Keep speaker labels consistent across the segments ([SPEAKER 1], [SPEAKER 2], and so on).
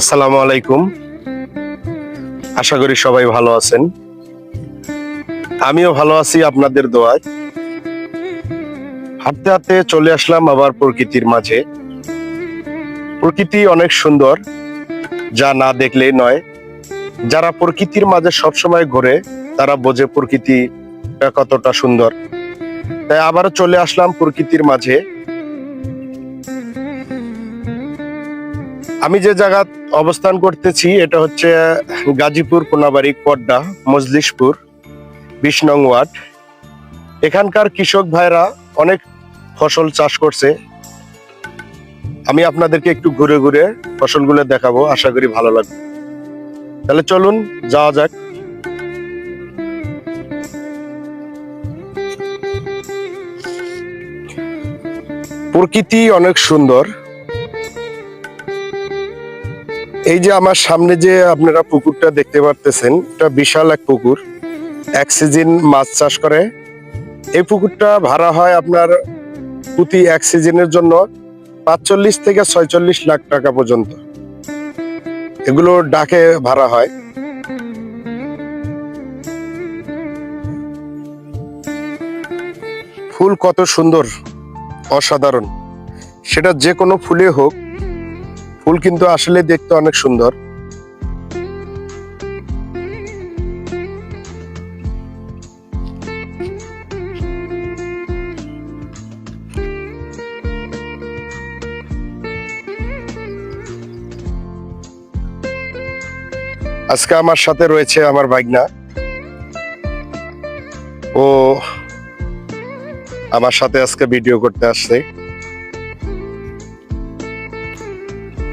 [SPEAKER 1] আসসালামু আলাইকুম। আশা করি সবাই ভালো আছেন। আমিও ভালো আছি আপনাদের দোয়ায়। হাঁটতে হাঁটতে চলে আসলাম আবার প্রকৃতির মাঝে। প্রকৃতি অনেক সুন্দর, যা না দেখলেই নয়। যারা প্রকৃতির মাঝে সবসময় ঘোরে, তারা বোঝে প্রকৃতি কতটা সুন্দর। তাই আবারও চলে আসলাম প্রকৃতির মাঝে। আমি যে জায়গা অবস্থান করতেছি, এটা হচ্ছে গাজীপুর, কোনাবাড়ি পড্ডা মজলিশপুর, বিশ নং ওয়ার্ড। এখানকার কৃষক ভাইরা অনেক ফসল চাষ করছে। আমি আপনাদেরকে একটু ঘুরে ঘুরে ফসলগুলো দেখাবো, আশা করি ভালো লাগবে। তাহলে চলুন, যাওয়া যাক। প্রকৃতি অনেক সুন্দর। এই যে আমার সামনে যে আপনারা পুকুরটা দেখতে পারতেছেন, এটা বিশাল এক পুকুর। এক সিজন মাছ চাষ করে। এই পুকুরটা ভাড়া হয় আপনার প্রতি এক সিজনের জন্য পাঁচচল্লিশ থেকে ছয়চল্লিশ লাখ টাকা পর্যন্ত। এগুলো ডাকে ভাড়া হয়। ফুল কত সুন্দর, অসাধারণ। সেটা যে কোনো ফুলে হোক ফুল কিন্তু আসলে দেখতে অনেক সুন্দর। আজকে আমার সাথে রয়েছে আমার ভাগনা। ও আমার সাথে আজকে ভিডিও করতে আসছে।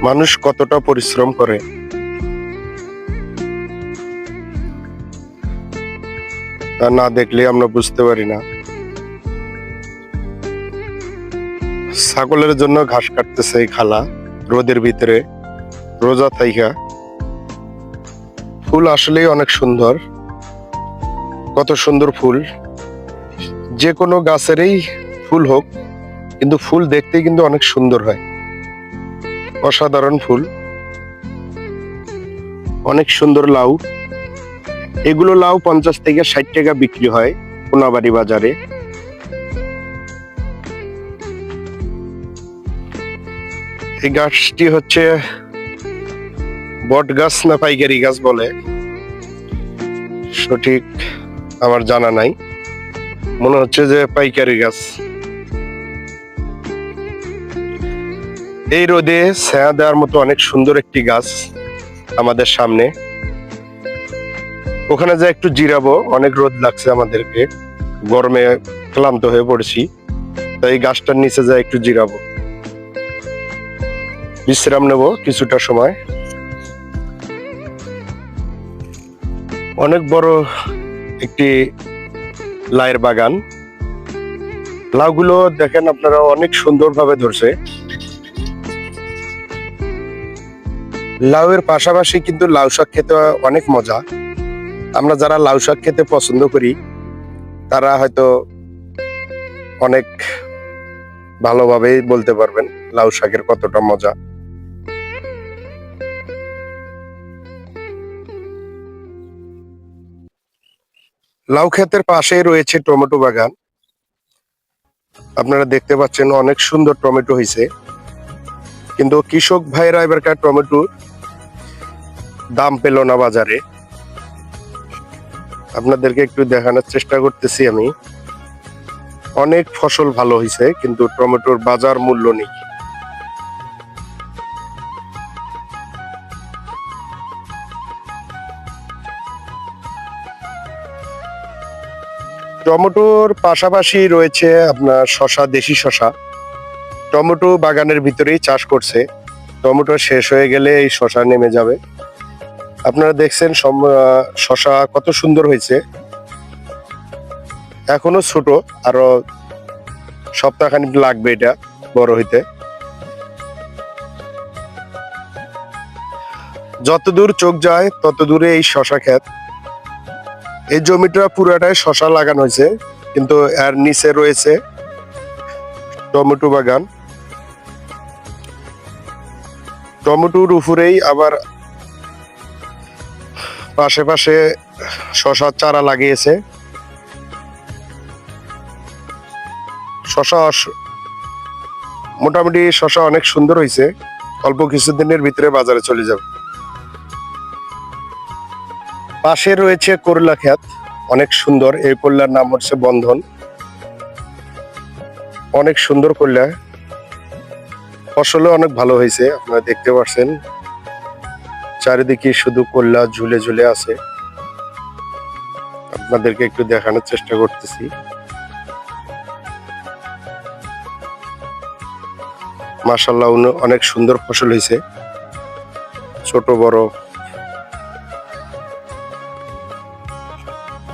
[SPEAKER 1] মানুষ কতটা পরিশ্রম করে। তা না দেখলে আমরা বুঝতে পারি না। ছাগলের জন্য ঘাস কাটতেছে এই খালা, রোদের ভিতরে, রোজা থাইকা। ফুল আসলেই অনেক সুন্দর, কত সুন্দর ফুল। যে কোনো গাছেরই ফুল হোক, কিন্তু ফুল দেখতে কিন্তু অনেক সুন্দর হয়। অসাধারণ ফুল। অনেক সুন্দর লাউ। এগুলো লাউ পঞ্চাশ থেকে ষাট টাকা বিক্রি হয় কোনাবাড়ি বাজারে। এই গাছটি হচ্ছে বট গাছ না পাইকারি গাছ বলে। সঠিক আমার জানা নাই। মনে হচ্ছে যে পাইকারি গাছ। এই রোদে ছায়া দেওয়ার মতো অনেক সুন্দর একটি গাছ আমাদের সামনে। ওখানে যা একটু জিরাবো, অনেক রোদ লাগছে আমাদেরকে। গরমে ক্লান্ত হয়ে পড়েছি, তাই গাছটার নিচে যা একটু জিরাবো। বিশ্রাম নেব কিছুটা সময়। অনেক বড় একটি লাইয়ের বাগান। লাউগুলো দেখেন আপনারা অনেক সুন্দরভাবে ধরছে। লাউয়ের পাশাপাশি কিন্তু লাউ শাক খেতে অনেক মজা। আমরা যারা লাউ শাক খেতে পছন্দ করি, তারা হয়তো অনেক ভালোভাবেই বলতে পারবেন লাউ শাকের কতটা মজা। লাউ ক্ষেতের পাশেই রয়েছে টমেটো বাগান। আপনারা দেখতে পাচ্ছেন অনেক সুন্দর টমেটো হয়েছে কিন্তু কৃষক ভাইরা এবারকার টমেটোর দাম পেল না বাজারে। আপনাদেরকে একটু দেখানোর চেষ্টা করতেছি আমি। অনেক ফসল ভালো হয়েছে কিন্তু টমেটোর বাজার মূল্য নেই। টমেটোর পাশাপাশি রয়েছে আপনার শশা, দেশি শশা। টমেটো বাগানের ভিতরেই চাষ করছে। টমেটো শেষ হয়ে গেলে এই শশা নেমে যাবে। আপনারা দেখছেন শশা কত সুন্দর হয়েছে। এখনও ছোট, আরও সপ্তাহখানিক লাগবে এটা বড় হইতে। যত দূর চোখ যায় তত দূরে এই শশা ক্ষেত। এই জমিটা পুরাটাই শশা লাগানো হয়েছে, কিন্তু এর নিচে রয়েছে টমেটো বাগান। টমেটোর উপরেই আবার পাশে পাশে শশার চারা লাগিয়েছে। শশা মোটামুটি শশা অনেক সুন্দর হয়েছে অল্প কিছুদিনের ভিতরে বাজারে চলে যাবে। পাশে রয়েছে করলা ক্ষেত, অনেক সুন্দর। এই করলার নাম হচ্ছে বন্ধন। অনেক সুন্দর করলা। ফসলও অনেক ভালো হয়েছে আপনারা দেখতে পাচ্ছেন চারিদিকে শুধু কল্লা ঝুলে ঝুলে আছে। আপনাদেরকে একটু দেখানোর চেষ্টা করতেছি। মাশাল্লাহ অনেক সুন্দর ফসল হয়েছে। ছোট, বড়।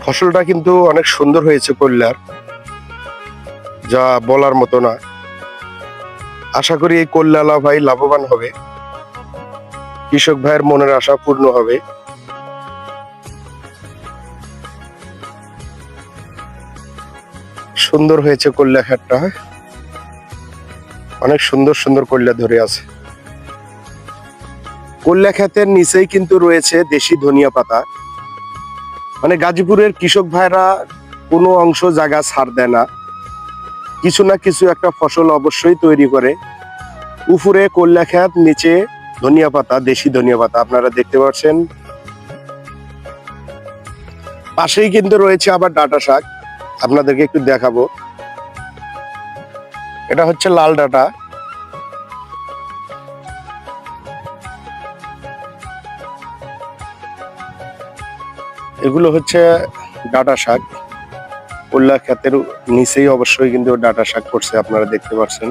[SPEAKER 1] ফসলটা কিন্তু অনেক সুন্দর হয়েছে কল্যার যা বলার মতো না। আশা করি এই কল্যালা ভাই লাভবান হবে। কৃষক ভাইয়ের মনের আশা পূর্ণ হবে। সুন্দর হয়েছে কল্যা খেতটা অনেক সুন্দর সুন্দর কল্যা ধরে আছে। কল্যা ক্ষেতের নিচেই কিন্তু রয়েছে দেশি ধনিয়া পাতা। মানে গাজীপুরের কৃষক ভাইরা কোনো অংশ জায়গা ছাড় দেয় না। কিছু না কিছু একটা ফসল অবশ্যই তৈরি করে। উপরে কল্যা ক্ষেত, নিচে ধনিয়া পাতা, দেশি ধনিয়া পাতা, আপনারা দেখতে পাচ্ছেন। পাশেই কিন্তু রয়েছে আবার ডাটা শাক, আপনাদেরকে একটু দেখাবো। এটা হচ্ছে লাল ডাটা। এগুলো হচ্ছে ডাটা শাক। কল্যা ক্ষেতের নিচেই অবশ্যই কিন্তু ডাটা শাক করছে আপনারা দেখতে পাচ্ছেন।